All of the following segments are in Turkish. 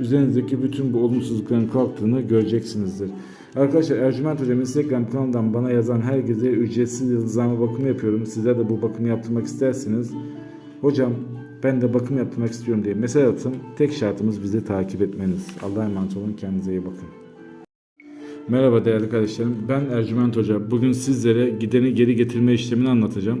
üzerinizdeki bütün bu olumsuzlukların kalktığını göreceksinizdir. Arkadaşlar Ercüment Hocam Instagram kanalından bana yazan herkese ücretsiz yıldızlama bakımı yapıyorum. Sizler de bu bakımı yaptırmak isterseniz hocam ben de bakım yaptırmak istiyorum diye mesaj atın. Tek şartımız bizi takip etmeniz. Allah'a emanet olun. Kendinize iyi bakın. Merhaba değerli kardeşlerim. Ben Ercüment Hoca. Bugün sizlere gideni geri getirme işlemini anlatacağım.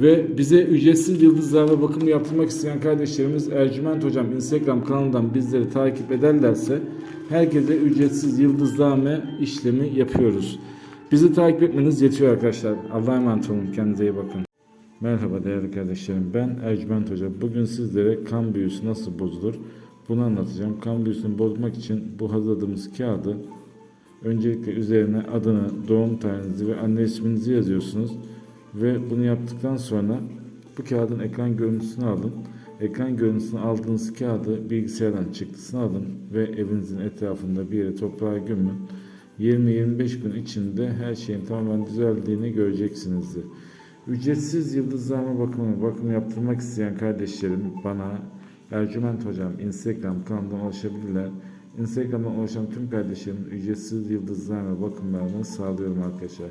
Ve bize ücretsiz yıldızlarla bakımı yaptırmak isteyen kardeşlerimiz Ercüment Hocam Instagram kanalından bizleri takip ederlerse herkese ücretsiz yıldızlame işlemi yapıyoruz. Bizi takip etmeniz yetiyor arkadaşlar. Allah'a emanet olun. Kendinize iyi bakın. Merhaba değerli kardeşlerim. Ben Ercüment Hoca. Bugün sizlere kan büyüsü nasıl bozulur bunu anlatacağım. Kan büyüsünü bozmak için bu hazırladığımız kağıdı öncelikle üzerine adını, doğum tarihinizi ve anne isminizi yazıyorsunuz. Ve bunu yaptıktan sonra bu kağıdın ekran görüntüsünü alın. Ekran görüntüsünü aldığınız kağıdı bilgisayardan çıktısını alın ve evinizin etrafında bir yere toprağa gömün. 20-25 gün içinde her şeyin tamamen düzeldiğini göreceksinizdir. Ücretsiz yıldızlama bakımı, bakım yaptırmak isteyen kardeşlerim bana Ercüment Hocam Instagram kanalından ulaşabilirler. Instagram'dan ulaşan tüm kardeşlerim ücretsiz yıldızlama bakımlarını sağlıyorum arkadaşlar.